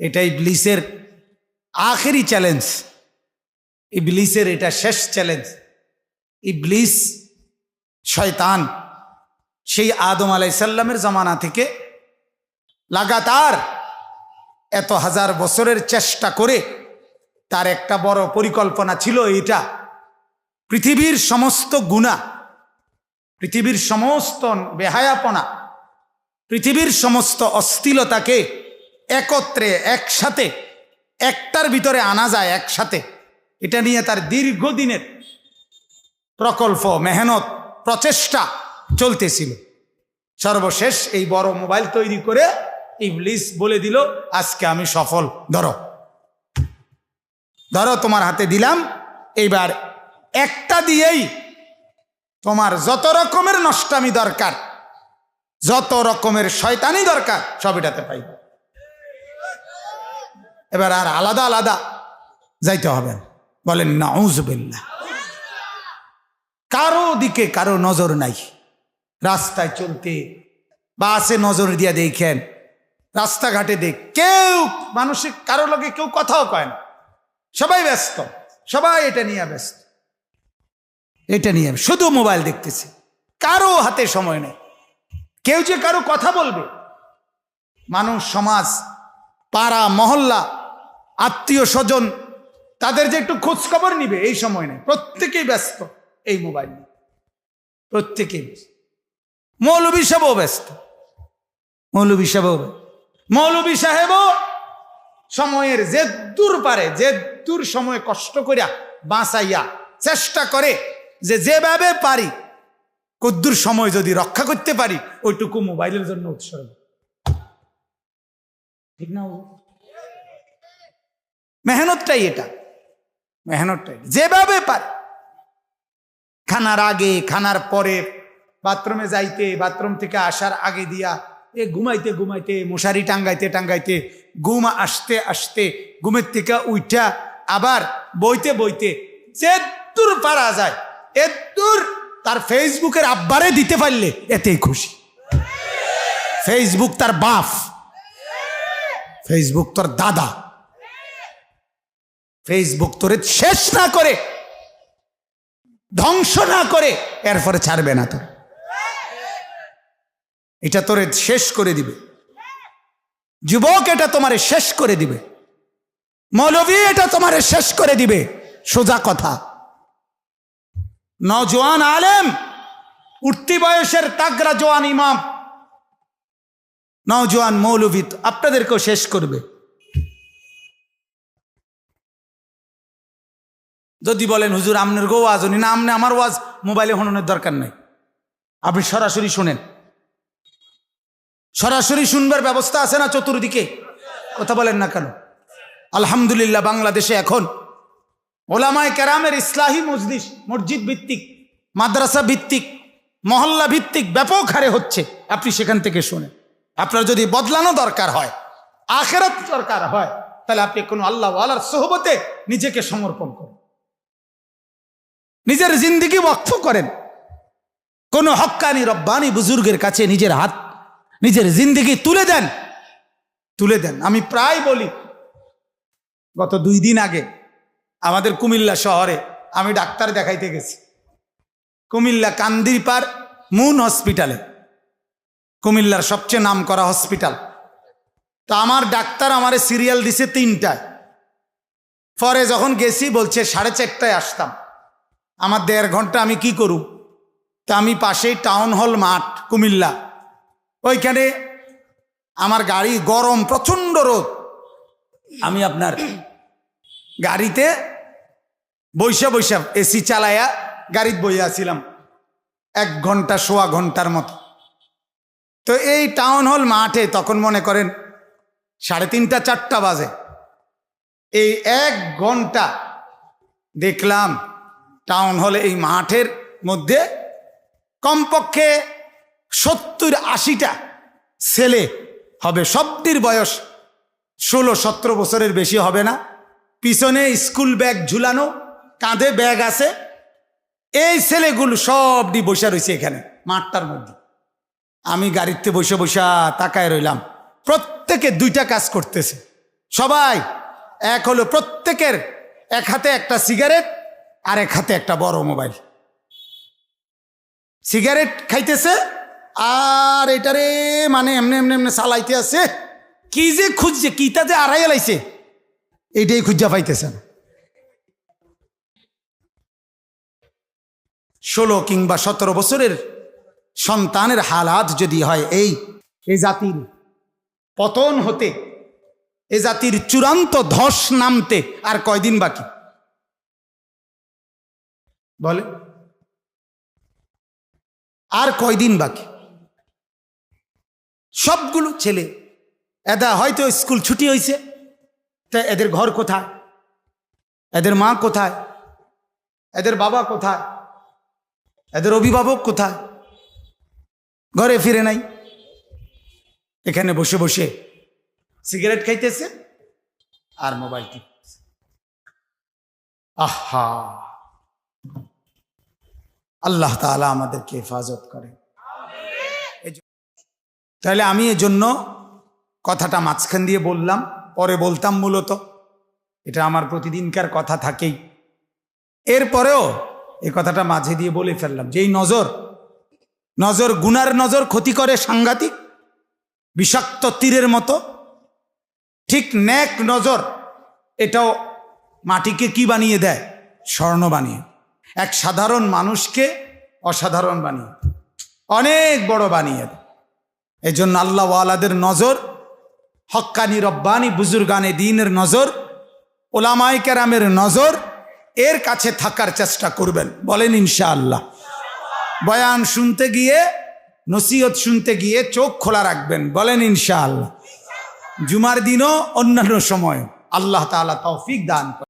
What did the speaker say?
এটা ইবলিসের আখেরি চ্যালেঞ্জ ইবলিসের এটা শেষ চ্যালেঞ্জ ইবলিস, শয়তান, সেই আদম আলাইসাল্লামের জামানা থেকে লাগাতার এত হাজার বছরের চেষ্টা করে তার একটা বড় পরিকল্পনা ছিল এটা পৃথিবীর সমস্ত গুণা পৃথিবীর সমস্ত বেহায়াপনা, পৃথিবীর সমস্ত অস্থিলতাকে একত্রে, একসাথে, একটার ভিতরে আনা যায় একসাথে। এটা নিয়ে তার দীর্ঘদিনের প্রকল্প, মেহনত, প্রচেষ্টা চলতেছিল। সর্বশেষ এই বড় মোবাইল তৈরি করে ইবলিস বলে দিল, আজকে আমি সফল, ধরো। ধরো, তোমার হাতে দিলাম, এইবার একটা দিয়েই তোমার যত রকমের নষ্টামি দরকার, যত রকমের শয়তানি দরকার, সব এটাতে পাইব। এবার আর আলাদা আলাদা যাইতে হবে। বলেন না। বলেন নাউজবিল্লা কারও দিকে কারও নজর নাই। রাস্তায় চলতে বাসে নজর দিয়া দেখেন, রাস্তাঘাটে দেখ, কেউ মানুষের কারও লগে কেউ কথাও কয় না। সবাই ব্যস্ত, সবাই এটা নিয়ে ব্যস্ত। এটা নিয়ে শুধু মোবাইল দেখতেছে। কারও হাতে সময় নেই। কেউ যে কারও কথা বলবে। মানুষ, সমাজ, পাড়া, মহল্লা আত্মীয় স্বজন, তাদের যে একটু খোঁজ খবর নিবে এই সময় নেই। প্রত্যেকেই ব্যস্ত এই মোবাইল নিয়ে। প্রত্যেকেই মৌলবী সাহেবও ব্যস্ত। মৌলবী সাহেবও। মৌলবী সাহেবও সময়ের যে দূর পারে যে দূর সময় কষ্ট করিয়া বাঁচাইয়া চেষ্টা করে যে যেভাবে পারি, কদ্দুর সময় যদি রক্ষা করতে পারি, ওইটুকু মোবাইলের জন্য উৎসর্গ। ঠিক না? মেহনতটাই এটা। মেহনতটাই যেভাবে পারে। খানার আগে, খানার পরে, বাথরুমে যাইতে, বাথরুম থেকে আসার আগে দিয়া এ ঘুমাইতে ঘুমাইতে, মশারি টাঙ্গাইতে টাঙ্গাইতে, ঘুম আসতে আসতে, ঘুমের থেকে উইঠা আবার বইতে বইতে যে দূর পারা যায় এর দূর তার ফেসবুকের আব্বারে দিতে পারলে এতেই খুশি। ফেসবুক তার বাপ। ফেসবুক তোর দাদা। ফেসবুক তোরে শেষ না করে, ধ্বংস না করে, এরপরে ছাড়বে না তোর এটা তোরে শেষ করে দিবে। যুবক এটা তোমারে শেষ করে দিবে। মৌলবী এটা তোমারে শেষ করে দিবে। সোজা কথা। নজওয়ান আলেম, উঠতি বয়সের তাগরা জোয়ান ইমাম। নজওয়ান মৌলবী আপনাদেরকেও শেষ করবে। যদি বলেন, হুজুর, আমনের গো ওয়াজ, উনি না আমনে আমার ওয়াজ, মোবাইলে হননের দরকার নেই। আপনি সরাসরি শুনেন। সরাসরি শুনবার ব্যবস্থা আছে না চতুর্দিকে? কথা বলেন না কেন? আলহামদুলিল্লাহ, বাংলাদেশে এখন ওলামায় কেরামের ইসলাহী মজলিস, মসজিদ ভিত্তিক, মাদ্রাসা ভিত্তিক, মহল্লা ভিত্তিক ব্যাপক হারে হচ্ছে। আপনি সেখান থেকে শোনেন। আপনার যদি বদলানো দরকার হয়, আখেরাত দরকার হয়, তাহলে আপনি কোনো আল্লাহ আল্লাহর সোহবতে নিজেকে সমর্পণ করেন। নিজের জিন্দিগি ওয়াকফ করেন। কোন হক্কানি রব্বানি বুজুর্গের কাছে নিজের হাত, নিজের জিন্দিগি তুলে দেন। তুলে দেন। আমি প্রায় বলি, গত দুই দিন আগে আমাদের কুমিল্লা শহরে আমি ডাক্তার দেখাইতে গেছি। কুমিল্লা কান্দিরপার মুন হসপিটালে, কুমিল্লার সবচেয়ে নাম করা হসপিটাল। তো আমার ডাক্তার আমারে সিরিয়াল দিছে তিনটায়। পরে যখন গেছি, বলছে সাড়ে চারটায় আসতাম। আমার দেড় ঘণ্টা আমি কি করুম তা আমি পাশেই টাউন হল মাঠ, কুমিল্লা। ওইখানে আমার গাড়ি গরম, প্রচণ্ড রোদ। আমি আপনার গাড়িতে বৈশা বৈশা এসি চালায়া গাড়িতে বইয়াছিলাম এক ঘণ্টা সোয়া ঘণ্টার মতো। তো এই টাউন হল মাঠে তখন মনে করেন সাড়ে তিনটা, চারটা বাজে। এই এক ঘণ্টা দেখলাম টাউন হলে এই মাঠের মধ্যে কমপক্ষে সত্তর আশিটা ছেলে হবে। সবটির বয়স ষোলো, সতেরো বছরের বেশি হবে না। পিছনে স্কুল ব্যাগ ঝুলানো, কাঁধে ব্যাগ আছে। এই ছেলেগুলো সবটি বসে রয়েছে এখানে, মাঠটার মধ্যে। আমি গাড়িতে বসে বসে তাকায় রইলাম। প্রত্যেকে দুইটা কাজ করতেছে। সবাই, এক হলো প্রত্যেকের এক হাতে একটা সিগারেট আর এক হাতে একটা বড় মোবাইল। সিগারেট খাইতেছে, আর এটারে মানে এমনি এমনি এমনি চালাইতে আছে। কি যে খুঁজছে কিটা যে আড়াই লাইছে। এইটাই খুঁজা পাইতেছে না ষোলো কিংবা সতেরো বছরের সন্তানের হালাত যদি হয়, এই এই জাতির পতন হতে, এ জাতির চূড়ান্ত ধস নামতে আর কয়দিন বাকি? বলে। আর কয়দিন বাকি? সবগুলো ছেলে। এদা হয়তো স্কুল ছুটি হয়েছে তা এদের ঘর কোথায়? এদের মা কোথায়? এদের বাবা কোথায়? এদের অভিভাবক কোথায়? ঘরে ফিরে নাই। এখানে বসে বসে সিগারেট খাইতেছে আর মোবাইল টিপতেছে। আহা! আল্লাহ তাআলা আমাদেরকে হেফাজত করে। তাহলে আমি এজন্য কথাটা মাঝখান দিয়ে বললাম, পরে বলতাম মূলত। এটা আমার প্রতিদিনকার কথা থাকেই। এরপরেও এই কথাটা মাঝে দিয়ে বলে ফেললাম যে, এই নজর নজর গুনার নজর ক্ষতি করে সাংঘাতিক, বিষাক্ত তীরের মতো। ঠিক ন্যাক নজর এটাও মাটিকে কি বানিয়ে দেয়? স্বর্ণ বানিয়ে। এক সাধারণ মানুষকে অসাধারণ বানিয়ে অনেক বড় বানিয়ে এই জন্য আল্লাহওয়ালাদের নজর, হক্কানি রব্বানি বুজুর্গানে দিনের নজর ওলামাই কেরামের নজর, এর কাছে থাকার চেষ্টা করবেন। বলেন ইনশাআল্লাহ। বয়ান শুনতে গিয়ে, নসিহত শুনতে গিয়ে চোখ খোলা রাখবেন। বলেন ইনশাআল্লাহ। জুমার দিনও অন্যান্য সময়। আল্লাহ তাআলা তৌফিক দান